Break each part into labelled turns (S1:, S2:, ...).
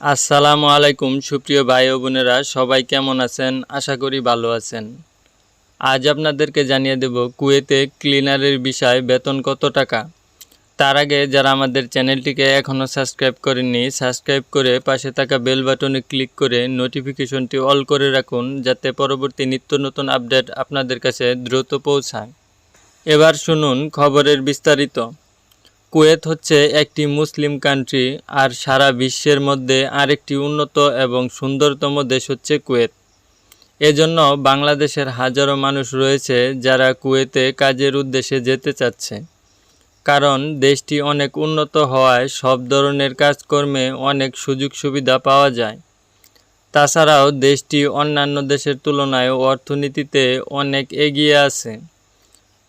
S1: আসসালামু আলাইকুম, সুপ্রিয় ভাই ও বোনেরা, সবাই কেমন আছেন? আশা করি ভালো আছেন। আজ আপনাদেরকে জানিয়ে দেব কুয়েতে ক্লিনারের বিষয় বেতন কত টাকা। তার আগে যারা আমাদের চ্যানেলটিকে এখনও সাবস্ক্রাইব করেননি, সাবস্ক্রাইব করে পাশে থাকা বেল বাটনে ক্লিক করে নোটিফিকেশনটি অল করে রাখুন, যাতে পরবর্তী নিত্য নতুন আপডেট আপনাদের কাছে দ্রুত পৌঁছায়। এবার শুনুন খবরের বিস্তারিত। কুয়েত হচ্ছে একটি মুসলিম কান্ট্রি আর সারা বিশ্বের মধ্যে আরেকটি উন্নত এবং সুন্দরতম দেশ হচ্ছে কুয়েত। এজন্য বাংলাদেশের হাজারো মানুষ রয়েছে যারা কুয়েতে কাজের উদ্দেশ্যে যেতে চাচ্ছে। কারণ দেশটি অনেক উন্নত হওয়ায় সব ধরনের কাজকর্মে অনেক সুযোগ সুবিধা পাওয়া যায়। তাছাড়াও দেশটি অন্যান্য দেশের তুলনায় অর্থনীতিতে অনেক এগিয়ে আছে।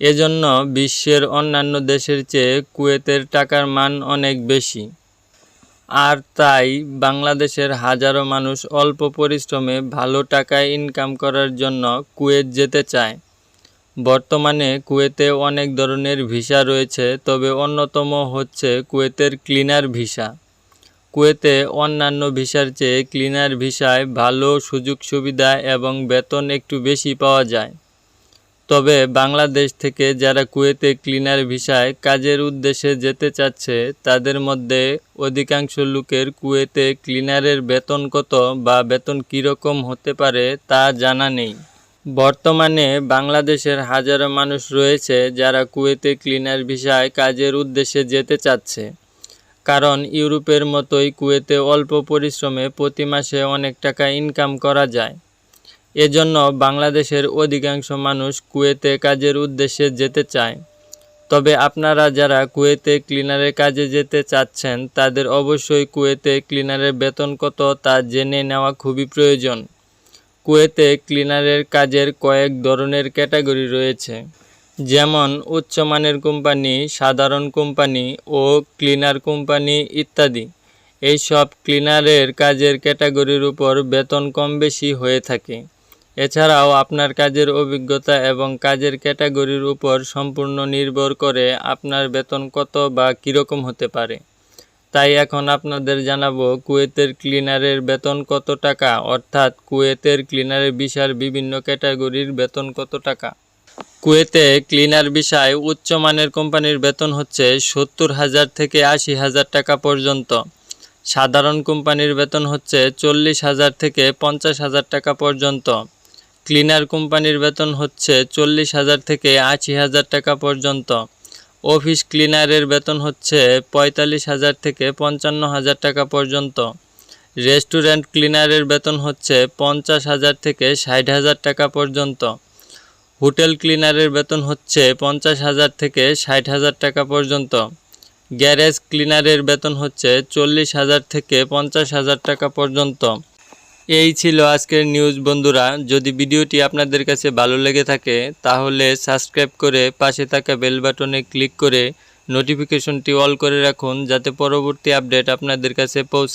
S1: এজন্য বিশ্বের অন্যান্য দেশের চেয়ে কুয়েতের টাকার মান অনেক বেশি। আর তাই বাংলাদেশের হাজারো মানুষ অল্প পরিশ্রমে ভালো টাকা ইনকাম করার জন্য কুয়েত যেতে চায়। বর্তমানে কুয়েতে অনেক ধরনের ভিসা রয়েছে, তবে অন্যতম হচ্ছে কুয়েতের ক্লিনার ভিসা। কুয়েতে অন্যান্য ভিসার চেয়ে ক্লিনার ভিসায় ভালো সুযোগ সুবিধা এবং বেতন একটু বেশি পাওয়া যায়। তবে বাংলাদেশ থেকে যারা কুয়েতে ক্লিনার ভিসায় কাজের উদ্দেশ্যে যেতে চাচ্ছে, তাদের মধ্যে অধিকাংশ লোকের কুয়েতে ক্লিনারের বেতন কত বা বেতন কীরকম হতে পারে তা জানা নেই। বর্তমানে বাংলাদেশের হাজারো মানুষ রয়েছে যারা কুয়েতে ক্লিনার ভিসায় কাজের উদ্দেশ্যে যেতে চাচ্ছে। কারণ ইউরোপের মতোই কুয়েতে অল্প পরিশ্রমে প্রতি মাসে অনেক টাকা ইনকাম করা যায়। এজন্য বাংলাদেশের অধিকাংশ মানুষ কুয়েতে কাজের উদ্দেশ্যে যেতে চায়। তবে আপনারা যারা কুয়েতে ক্লিনারের কাজে যেতে চাচ্ছেন, তাদের অবশ্যই কুয়েতে ক্লিনারের বেতন কত তা জেনে নেওয়া খুবই প্রয়োজন। কুয়েতে ক্লিনারের কাজের কয়েক ধরনের ক্যাটাগরি রয়েছে। যেমন, উচ্চমানের কোম্পানি, সাধারণ কোম্পানি ও ক্লিনার কোম্পানি ইত্যাদি। এইসব ক্লিনারের কাজের ক্যাটাগরির উপর বেতন কম বেশি হয়ে থাকে। এছাড়াও আপনার কাজের অভিজ্ঞতা এবং কাজের ক্যাটাগরির উপর সম্পূর্ণ নির্ভর করে আপনার বেতন কত বা কীরকম হতে পারে। তাই এখন আপনাদের জানাব কুয়েতের ক্লিনারের বেতন কত টাকা, অর্থাৎ কুয়েতের ক্লিনারের বিষয়ের বিভিন্ন ক্যাটাগরির বেতন কত টাকা। কুয়েতে ক্লিনার বিষয় উচ্চমানের কোম্পানির বেতন হচ্ছে সত্তর হাজার থেকে আশি হাজার টাকা পর্যন্ত। সাধারণ কোম্পানির বেতন হচ্ছে চল্লিশ হাজার থেকে পঞ্চাশ হাজার টাকা পর্যন্ত। ক্লিনার কোম্পানির বেতন হচ্ছে চল্লিশ হাজার থেকে আশি হাজার টাকা পর্যন্ত। অফিস ক্লিনারের বেতন হচ্ছে পঁয়তাল্লিশ হাজার থেকে পঞ্চান্ন হাজার টাকা পর্যন্ত। রেস্টুরেন্ট ক্লিনারের বেতন হচ্ছে পঞ্চাশ হাজার থেকে ষাট হাজার টাকা পর্যন্ত। হোটেল ক্লিনারের বেতন হচ্ছে পঞ্চাশ হাজার থেকে ষাট হাজার টাকা পর্যন্ত। গ্যারেজ ক্লিনারের বেতন হচ্ছে চল্লিশ হাজার থেকে পঞ্চাশ হাজার টাকা পর্যন্ত। এই ছিল আজকের নিউজ বন্ধুরা। যদি ভিডিওটি আপনাদের কাছে ভালো লেগে থাকে, তাহলে সাবস্ক্রাইব করে পাশে থাকা বেল বাটনে ক্লিক করে নোটিফিকেশনটি অল করে রাখুন, যাতে পরবর্তী আপডেট আপনাদের কাছে পৌঁছায়।